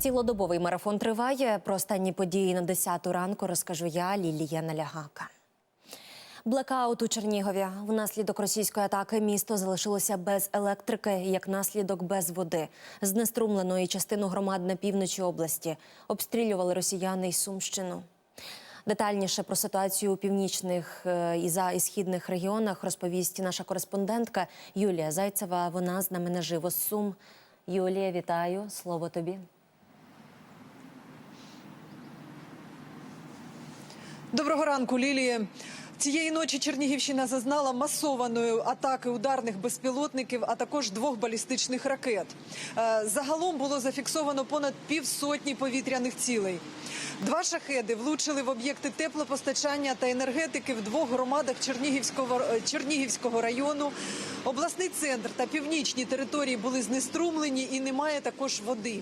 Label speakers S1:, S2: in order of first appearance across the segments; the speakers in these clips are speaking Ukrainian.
S1: Цілодобовий марафон триває. Про останні події на 10 ранку розкажу я, Лілія Налягака. Блекаут у Чернігові. Внаслідок російської атаки місто залишилося без електрики, як наслідок без води. Знеструмлено і частину громад на півночі області. Обстрілювали росіяни й Сумщину. Детальніше про ситуацію у північних е, і за і східних регіонах розповість наша кореспондентка Юлія Зайцева. Вона з нами наживо з Сум. Юлія, вітаю. Слово тобі.
S2: Доброго ранку, Лілія. Цієї ночі Чернігівщина зазнала масованої атаки ударних безпілотників, а також двох балістичних ракет. Е, Загалом було зафіксовано понад півсотні повітряних цілей. Два шахеди влучили в об'єкти теплопостачання та енергетики в двох громадах Чернігівського, е, Чернігівського району. Обласний центр та північні території були знеструмлені і немає також води.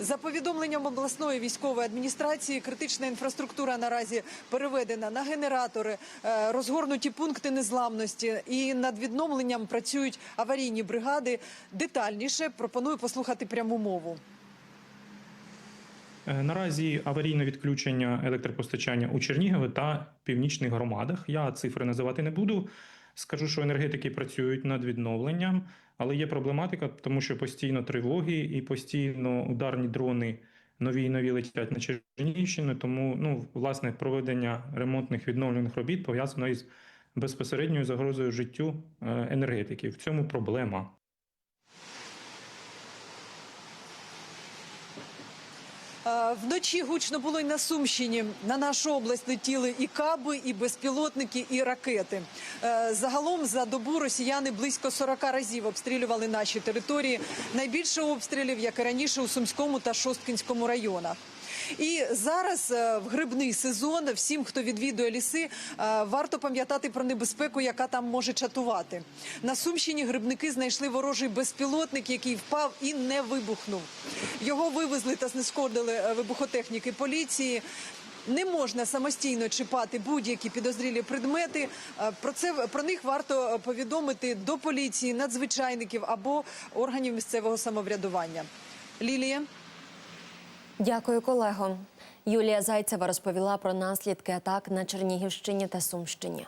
S2: За повідомленням обласної військової адміністрації, критична інфраструктура наразі переведена на генератори, е, розгорнуті пункти незламності і над відновленням працюють аварійні бригади. Детальніше пропоную послухати пряму мову.
S3: Е, Наразі аварійне відключення електропостачання у Чернігові та північних громадах. Я цифри називати не буду. Скажу, що енергетики працюють над відновленням, але є проблематика, тому що постійно тривоги і постійно ударні дрони нові і нові летять на Чернігівщину. Тому, ну, власне, проведення ремонтних відновлених робіт пов'язано із безпосередньою загрозою життю е, енергетиків. В цьому проблема.
S2: Вночі гучно було й на Сумщині. На нашу область летіли і каби, і безпілотники, і ракети. Е, Загалом за добу росіяни близько 40 разів обстрілювали наші території. Найбільше обстрілів, як і раніше, у Сумському та Шосткінському районах. І зараз е, в грибний сезон всім, хто відвідує ліси, е, варто пам'ятати про небезпеку, яка там може чатувати. На Сумщині грибники знайшли ворожий безпілотник, який впав і не вибухнув. Його вивезли та знешкодили е, вибухотехніки поліції. Не можна самостійно чіпати будь-які підозрілі предмети. Про це про них варто повідомити до поліції, надзвичайників або органів місцевого самоврядування. Лілія.
S1: Дякую, колего. Юлія Зайцева розповіла про наслідки атак на Чернігівщині та Сумщині.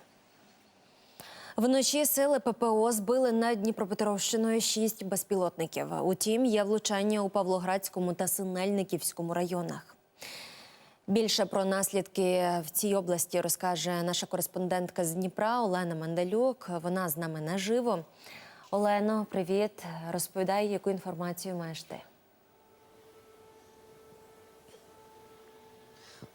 S1: Вночі сили ППО збили над Дніпропетровщиною шість безпілотників. Утім, є влучання у Павлоградському та Синельниківському районах. Більше про наслідки в цій області розкаже наша кореспондентка з Дніпра Олена Мандалюк. Вона з нами наживо. Олено, привіт. Розповідай, яку інформацію маєш ти.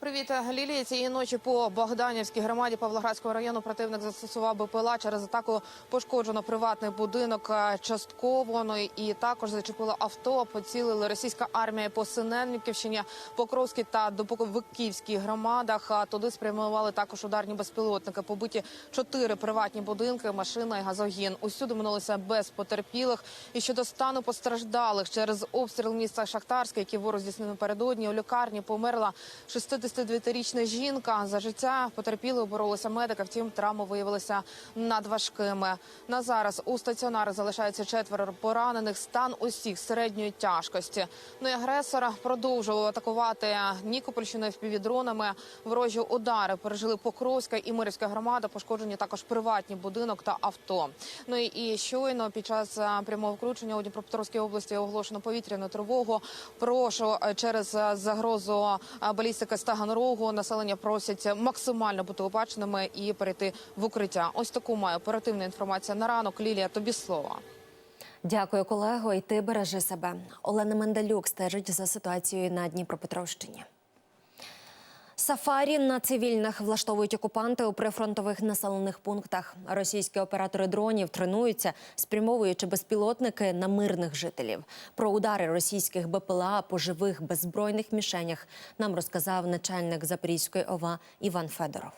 S4: Привіт, Лілія. Цієї ночі по Богданівській громаді Павлоградського району противник застосував БПЛА. Через атаку пошкоджено приватний будинок е, частково. Ну і також зачепило авто. Поцілили російська армія по Синельниківщині, Покровській та Доповиківській громадах. Туди спрямували також ударні безпілотники. Побиті чотири приватні будинки, машина і газогін. Усюди минулися без потерпілих. І щодо стану постраждалих через обстріл міста Шахтарське, який ворог здійснив напередодні, у лікарні померла 62-річна жінка. За життя потерпілою боролися медики. Втім, травми виявилися надважкими. На зараз у стаціонарі залишається четверо поранених. Стан усіх середньої тяжкості. Ну і агресора продовжував атакувати Нікопольщину впівдронами. Ворожі удари пережили Покровська і Мирівська громада. Пошкоджені також приватні будинок та авто. Ну і, щойно під час прямого включення у Дніпропетровській області оголошено повітряну тривогу. Прошу е, через е, загрозу е, балістики з Таганрогу населення просять максимально бути обаченими і перейти в укриття. Ось таку має оперативна інформація на ранок. Лілія, тобі слово.
S1: Дякую, колего. І ти бережи себе. Олена Мендалюк стежить за ситуацією на Дніпропетровщині. Сафарі на цивільних влаштовують окупанти у прифронтових населених пунктах. Російські оператори дронів тренуються, спрямовуючи безпілотники на мирних жителів. Про удари російських БПЛА по живих беззбройних мішенях нам розказав начальник Запорізької ОВА Іван Федоров.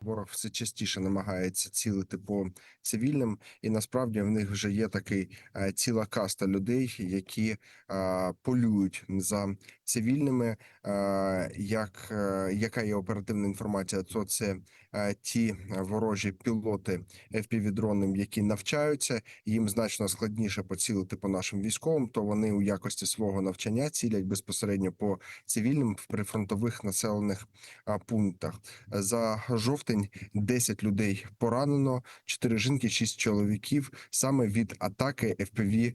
S5: Ворог все частіше намагається цілити по цивільним, і насправді в них вже є такий е, ціла каста людей, які полюють за цивільними. Е, як е, яка є оперативна інформація, то це е, ті ворожі пілоти FPV-дронам, які навчаються, їм значно складніше поцілити по нашим військовим, то вони у якості свого навчання цілять безпосередньо по цивільним в прифронтових населених пунктах. За жовтень 10 людей поранено, 4 жінки, 6 чоловіків саме від атаки FPV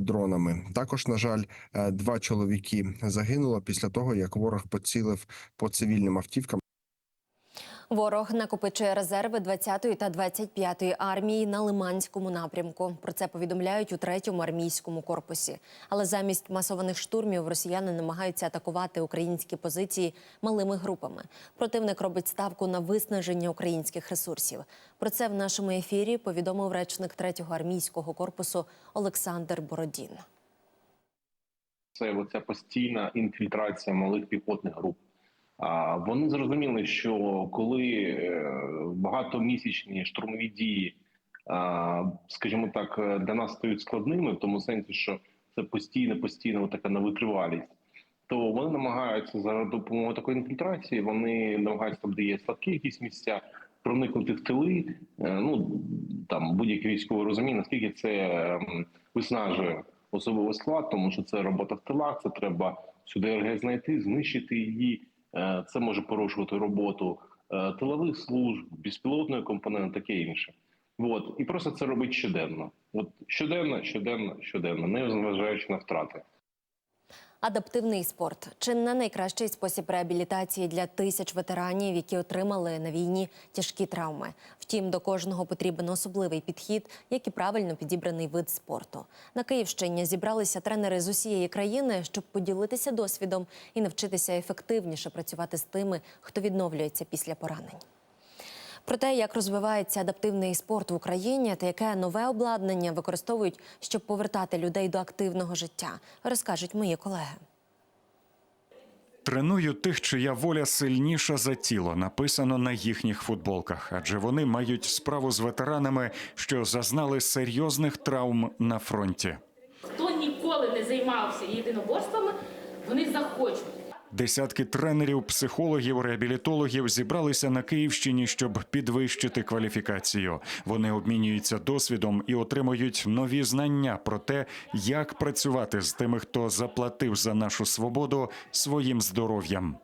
S5: дронами. Також, на жаль, е, два чоловіки загинуло після того, як ворог поцілив по цивільним автівкам.
S1: Ворог накопичує резерви 20-ї та 25-ї армії на Лиманському напрямку. Про це повідомляють у 3-му армійському корпусі. Але замість масованих штурмів росіяни намагаються атакувати українські позиції малими групами. Противник робить ставку на виснаження українських ресурсів. Про це в нашому ефірі повідомив речник 3-го армійського корпусу Олександр Бородін.
S6: це оця постійна інфільтрація малих піхотних груп. Вони зрозуміли, що коли е, багатомісячні штурмові дії, скажімо так, е, для нас стають складними, в тому сенсі, що це постійно, постійно така невитривалість, то вони намагаються за допомогою такої інфільтрації, вони намагаються там, де є слабкі якісь місця, проникнути в тили. Е, Ну там будь-який військовий розуміє, наскільки це ем, виснажує особовий склад, тому що це робота в тилах, це треба сюди РГ знайти, знищити її. Е, Це може порушувати роботу е, тилових служб, безпілотної компоненти, таке інше. От і просто це робить щоденно. От щоденно, щоденно, щоденно, не зважаючи на втрати.
S1: Адаптивний спорт чи не найкращий спосіб реабілітації для тисяч ветеранів, які отримали на війні тяжкі травми. Втім, до кожного потрібен особливий підхід, як і правильно підібраний вид спорту. На Київщині зібралися тренери з усієї країни, щоб поділитися досвідом і навчитися ефективніше працювати з тими, хто відновлюється після поранень. Про те, як розвивається адаптивний спорт в Україні та яке нове обладнання використовують, щоб повертати людей до активного життя, розкажуть мої колеги.
S7: Треную тих, чия воля сильніша за тіло, написано на їхніх футболках, адже вони мають справу з ветеранами, що зазнали серйозних травм на фронті.
S8: Хто ніколи не займався єдиноборствами, вони захочуть.
S7: Десятки тренерів, психологів, реабілітологів зібралися на Київщині, щоб підвищити кваліфікацію. Вони обмінюються досвідом і отримують нові знання про те, як працювати з тими, хто заплатив за нашу свободу своїм здоров'ям.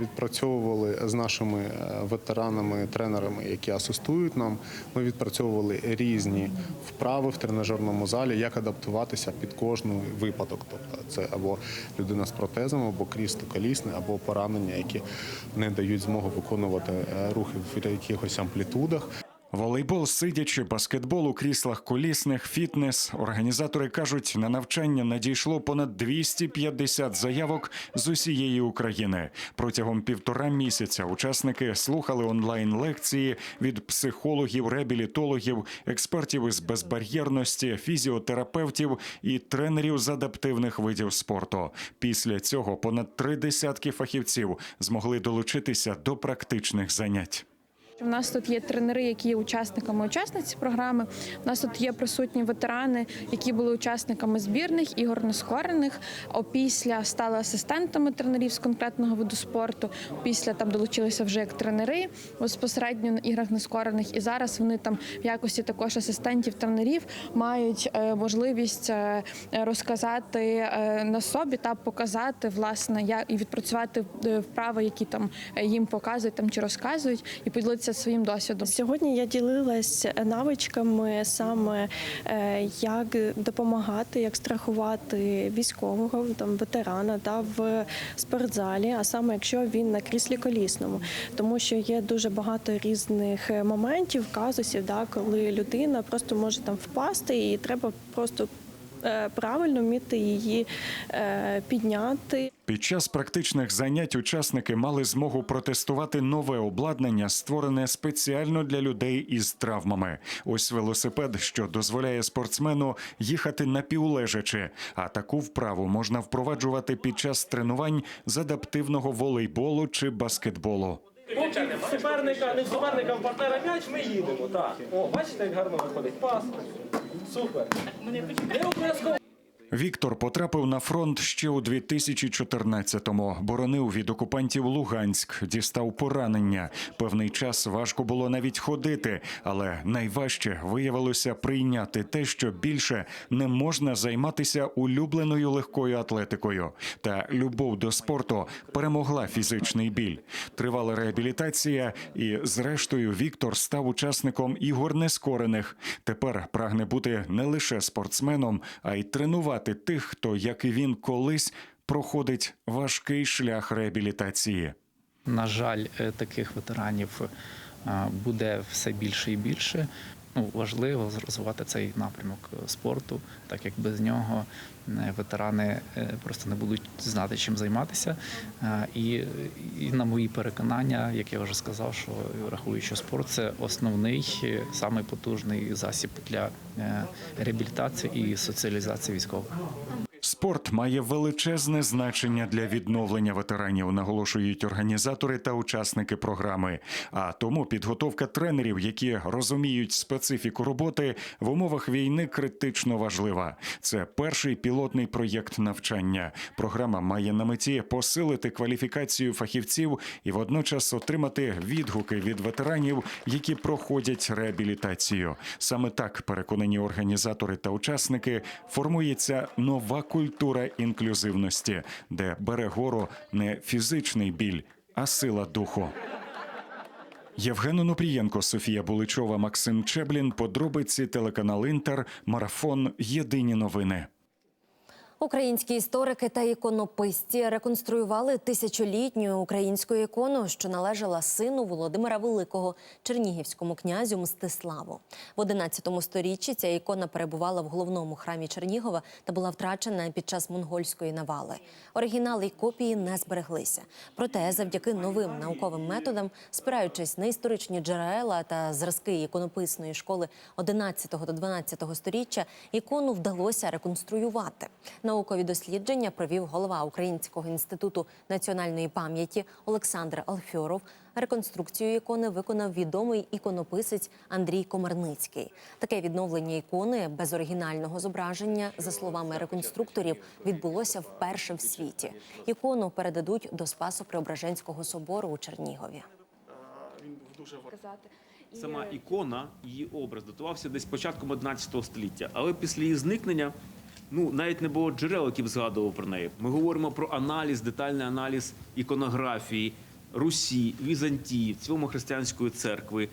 S9: Відпрацьовували з нашими е, ветеранами, тренерами, які асистують нам. Ми відпрацьовували різні вправи в тренажерному залі, як адаптуватися під кожний випадок. Тобто це або людина з протезом, або крісто колісне, або поранення, які не дають змогу виконувати е, рухи в якихось амплітудах.
S7: Волейбол сидячи, баскетбол у кріслах колісних, фітнес. Організатори кажуть, на навчання надійшло понад 250 заявок з усієї України. Протягом півтора місяця учасники слухали онлайн лекції від психологів, реабілітологів, експертів із безбар'єрності, фізіотерапевтів і тренерів з адаптивних видів спорту. Після цього понад три десятки фахівців змогли долучитися до практичних занять.
S10: У нас тут є тренери, які є учасниками учасниці програми. У нас тут є присутні ветерани, які були учасниками збірних ігор нескорених. Опісля стали асистентами тренерів з конкретного виду спорту. Після там долучилися вже як тренери безпосередньо на іграх нескорених. І зараз вони там в якості також асистентів тренерів мають е, можливість е, розказати е, на собі та показати власне як і відпрацювати вправи, які там їм показують там чи розказують, і поділитися своїм досвідом.
S11: Сьогодні я ділилась навичками саме е, як допомагати, як страхувати військового там ветерана та в спортзалі, а саме якщо він на кріслі колісному, тому що є дуже багато різних е, моментів, казусів, да, коли людина просто може там впасти, і треба просто е, правильно вміти її підняти.
S7: Під час практичних занять учасники мали змогу протестувати нове обладнання, створене спеціально для людей із травмами. Ось велосипед, що дозволяє спортсмену їхати напівлежачи. А таку вправу можна впроваджувати під час тренувань з адаптивного волейболу чи баскетболу.
S12: Поки суперника, не суперника, в партнера м'яч, ми їдемо. Так. О, бачите, як гарно виходить. Пас. Супер. Не обов'язково.
S7: Віктор потрапив на фронт ще у 2014-му. Боронив від окупантів Луганськ, дістав поранення. Певний час важко було навіть ходити, але найважче виявилося прийняти те, що більше не можна займатися улюбленою легкою атлетикою. Та любов до спорту перемогла фізичний біль. Тривала реабілітація, і зрештою Віктор став учасником ігор нескорених. Тепер прагне бути не лише спортсменом, а й тренувати тих, хто, як і він колись, проходить важкий шлях реабілітації.
S13: На жаль, е, таких ветеранів е, буде все більше і більше. Ну, важливо розвивати цей напрямок е, спорту, так як без нього е, ветерани е, просто не будуть знати, чим займатися. І, і на мої переконання, як я вже сказав, що рахую, що спорт це основний, самий потужний засіб для реабілітації і соціалізації військових.
S7: Спорт має величезне значення для відновлення ветеранів, наголошують організатори та учасники програми. А тому підготовка тренерів, які розуміють специфіку роботи в умовах війни, критично важлива. Це перший пілотний проєкт навчання. Програма має на меті посилити кваліфікацію фахівців і водночас отримати відгуки від ветеранів, які проходять реабілітацію. Саме так переконані організатори та учасники формується нова культура інклюзивності, де бере гору не фізичний біль, а сила духу. Євген Онопрієнко, Софія Буличова, Максим Чеблін. Подробиці телеканал Інтер. Марафон. Єдині новини.
S1: Українські історики та іконописці реконструювали тисячолітню українську ікону, що належала сину Володимира Великого, чернігівському князю Мстиславу. В 11 сторіччі ця ікона перебувала в головному храмі Чернігова та була втрачена під час монгольської навали. Оригінали й копії не збереглися. Проте, завдяки новим науковим методам, спираючись на історичні джерела та зразки іконописної школи 11 та 12 сторіччя, ікону вдалося реконструювати. Наукові дослідження провів голова Українського інституту національної пам'яті Олександр Алфьоров. Реконструкцію ікони виконав відомий іконописець Андрій Комарницький. Таке відновлення ікони без оригінального зображення, за словами реконструкторів, відбулося вперше в світі. Ікону передадуть до Спасо-Преображенського собору у Чернігові.
S12: Сама ікона, її образ датувався десь початком 11 століття. Але після її зникнення ну навіть не було джерел, які б згадував про неї. Ми говоримо про аналіз, детальний аналіз іконографії Русі, Візантії, в цілому християнської церкви.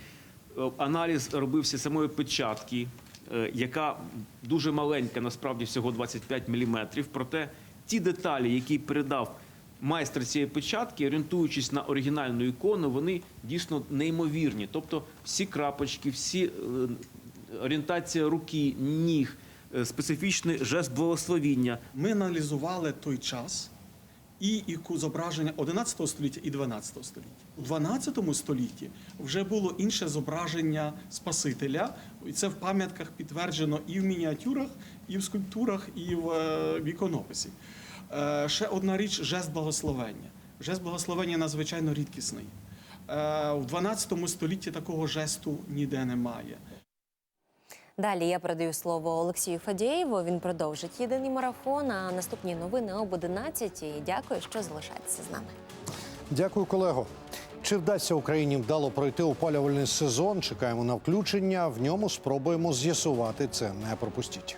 S12: Е, Аналіз робився самої печатки, е, яка дуже маленька, насправді всього 25 міліметрів. Проте ті деталі, які передав майстер цієї печатки, орієнтуючись на оригінальну ікону, вони дійсно неймовірні. Тобто всі крапочки, всі е, орієнтація руки, ніг, специфічний жест благословіння.
S14: Ми аналізували той час і зображення 11 століття і 12 століття. У 12 столітті вже було інше зображення Спасителя, і це в пам'ятках підтверджено і в мініатюрах, і в скульптурах, і в, е, в іконописі. Е, Ще одна річ жест благословення. Жест благословення надзвичайно рідкісний. Е, У 12 столітті такого жесту ніде немає.
S1: Далі я передаю слово Олексію Фадєєву. Він продовжить єдиний марафон. А наступні новини об 11. І дякую, що залишаєтеся з нами.
S15: Дякую, колего. Чи вдасться Україні вдало пройти опалювальний сезон? Чекаємо на включення. В ньому спробуємо з'ясувати це. Не пропустіть.